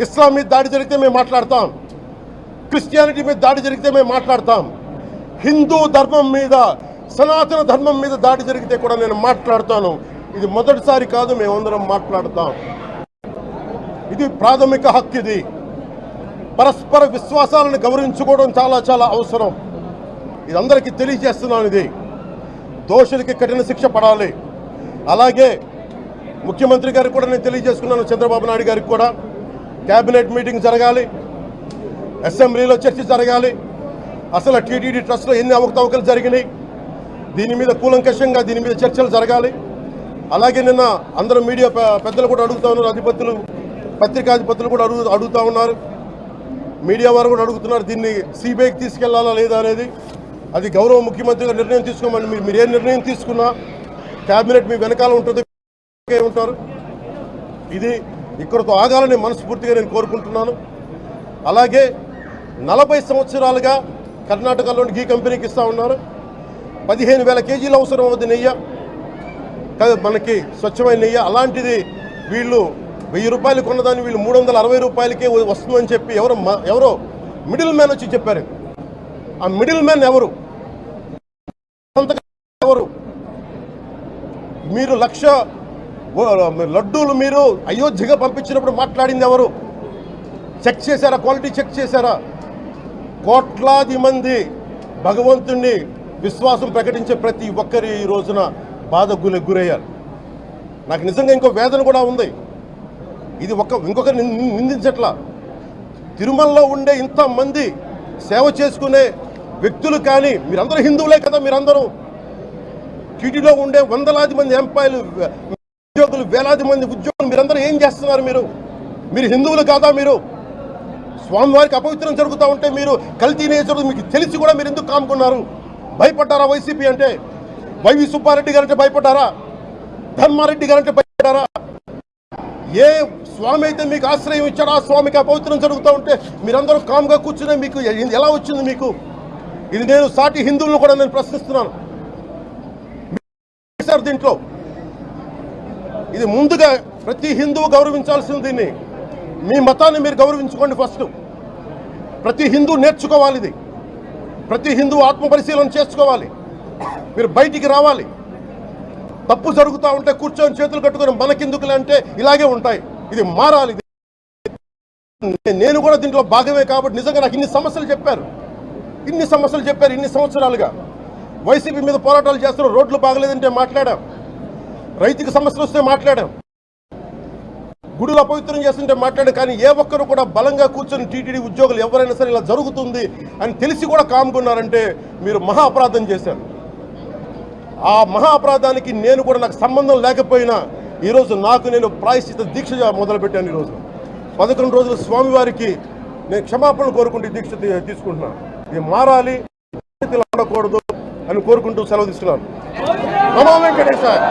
ఇస్లాం మీద దాడి జరిగితే మేము మాట్లాడతాం. క్రిస్టియానిటీ మీద దాడి జరిగితే మేము మాట్లాడతాం. హిందూ ధర్మం మీద సనాతన ధర్మం మీద దాడి జరిగితే కూడా నేను మాట్లాడతాను. ఇది మొదటిసారి కాదు మేమందరం మాట్లాడతాం. ఇది ప్రాథమిక హక్కు ఇది. పరస్పర విశ్వాసాలను గౌరవించుకోవడం చాలా చాలా అవసరం. ఇది అందరికీ తెలియజేస్తున్నాను ఇది. దోషులకి కఠిన శిక్ష పడాలి. అలాగే ముఖ్యమంత్రి గారికి కూడా నేను తెలియజేసుకున్నాను చంద్రబాబు నాయుడు గారికి కూడా. క్యాబినెట్ మీటింగ్ జరగాలి. అసెంబ్లీలో చర్చ జరగాలి. అసలు టీటీడీ ట్రస్ట్లో ఎన్ని అవకతవకలు జరిగినాయి? దీని మీద కూలంకషంగా దీని మీద చర్చలు జరగాలి. అలాగే నిన్న అందరూ మీడియా పెద్దలు కూడా అడుగుతా ఉన్నారు. అధిపతులు పత్రికాధిపతులు కూడా అడుగు అడుగుతా ఉన్నారు. మీడియా వారు కూడా అడుగుతున్నారు దీన్ని సిబిఐకి తీసుకెళ్ళాలా లేదా అనేది. అది గౌరవ ముఖ్యమంత్రిగా నిర్ణయం తీసుకోమని మీరు మీరు ఏ నిర్ణయం తీసుకున్నా క్యాబినెట్ మీ వెనకాల ఉంటుంది ఉంటారు. ఇది ఇక్కడతో ఆగాలని మనస్ఫూర్తిగా నేను కోరుకుంటున్నాను. అలాగే నలభై సంవత్సరాలుగా కర్ణాటకలోని గీ కంపెనీకి ఇస్తా ఉన్నారు. పదిహేను వేల కేజీలు అవసరం అవుతుంది నెయ్యి. మనకి స్వచ్ఛమైన నెయ్యి. అలాంటిది వీళ్ళు వెయ్యి రూపాయలు కొన్నదాన్ని వీళ్ళు మూడు వందల అరవై రూపాయలకే వస్తుందని చెప్పి ఎవరో ఎవరో మిడిల్ మ్యాన్ వచ్చి చెప్పారు. ఆ మిడిల్ మ్యాన్ ఎవరు? ఎవరు? మీరు లక్ష లడ్డూలు మీరు అయోధ్యగా పంపించినప్పుడు మాట్లాడింది ఎవరు? చెక్ చేశారా? క్వాలిటీ చెక్ చేశారా? కోట్లాది మంది భగవంతుణ్ణి విశ్వాసం ప్రకటించే ప్రతి ఒక్కరి ఈ రోజున బాధ గురయ్యారు. నాకు నిజంగా ఇంకో వేదన కూడా ఉంది. ఇది ఒక ఇంకొకరు నిందించట్లా. తిరుమలలో ఉండే ఇంతమంది సేవ చేసుకునే వ్యక్తులు కానీ మీరందరూ హిందువులే కదా మీరందరూ. టీటీలో ఉండే వందలాది మంది ఎంపాయలు ఉద్యోగులు వేలాది మంది ఉద్యోగులు మీరందరూ ఏం చేస్తున్నారు మీరు? మీరు హిందువులు కాదా మీరు? స్వామివారికి అపవిత్రం జరుగుతూ ఉంటే మీరు కల్తీ నేచరు మీకు తెలిసి కూడా మీరు ఎందుకు కాముకున్నారు? భయపడ్డారా వైసీపీ అంటే? వైవి సుబ్బారెడ్డి గారంటే భయపడ్డారా? ధర్మారెడ్డి గారంటే భయపడ్డారా? ఏ స్వామి అయితే మీకు ఆశ్రయం ఇచ్చారో ఆ స్వామికి అపవిత్రం జరుగుతూ ఉంటే మీరందరూ కామ్గా కూర్చునే మీకు ఎలా వచ్చింది మీకు? ఇది నేను సాటి హిందువులను కూడా నేను ప్రశ్నిస్తున్నాను. సార్ దీంట్లో ఇది ముందుగా ప్రతి హిందువు గౌరవించాల్సింది దీన్ని. మీ మతాన్ని మీరు గౌరవించుకోండి ఫస్ట్ ప్రతి హిందూ నేర్చుకోవాలి ఇది. ప్రతి హిందూ ఆత్మ పరిశీలన చేసుకోవాలి. మీరు బయటికి రావాలి. తప్పు జరుగుతూ ఉంటే కూర్చొని చేతులు కట్టుకొని మనకెందుకులే అంటే ఇలాగే ఉంటాయి. ఇది మారాలి ఇది. నేను కూడా దీంట్లో భాగమే కాబట్టి నిజంగా నాకు ఇన్ని సమస్యలు చెప్పారు. ఇన్ని సమస్యలు చెప్పారు ఇన్ని సంవత్సరాలుగా. వైసీపీ మీద పోరాటాలు చేస్తున్నారు రోడ్లు బాగలేదంటే మాట్లాడాం. రైతుకి సమస్యలు వస్తే మాట్లాడాం. గుడులు అపవిత్రం చేస్తుంటే మాట్లాడాం కానీ ఏ ఒక్కరు కూడా బలంగా కూర్చొని టీటీడీ ఉద్యోగులు ఎవరైనా సరే ఇలా జరుగుతుంది అని తెలిసి కూడా కాముకున్నారంటే మీరు మహా అపరాధం చేశారు. ఆ మహా అపరాధానికి నేను కూడా నాకు సంబంధం లేకపోయినా ఈరోజు నాకు నేను ప్రాయశ్చిత దీక్ష మొదలుపెట్టాను ఈరోజు. పదకొండు రోజులు స్వామివారికి నేను క్షమాపణ కోరుకుంటూ ఈ దీక్ష తీసుకుంటున్నాను. ఇది మారాలి ఇలా ఉండకూడదు అని కోరుకుంటూ సెలవు తీసుకున్నాను. ரொம்பவே கிடையாது சார்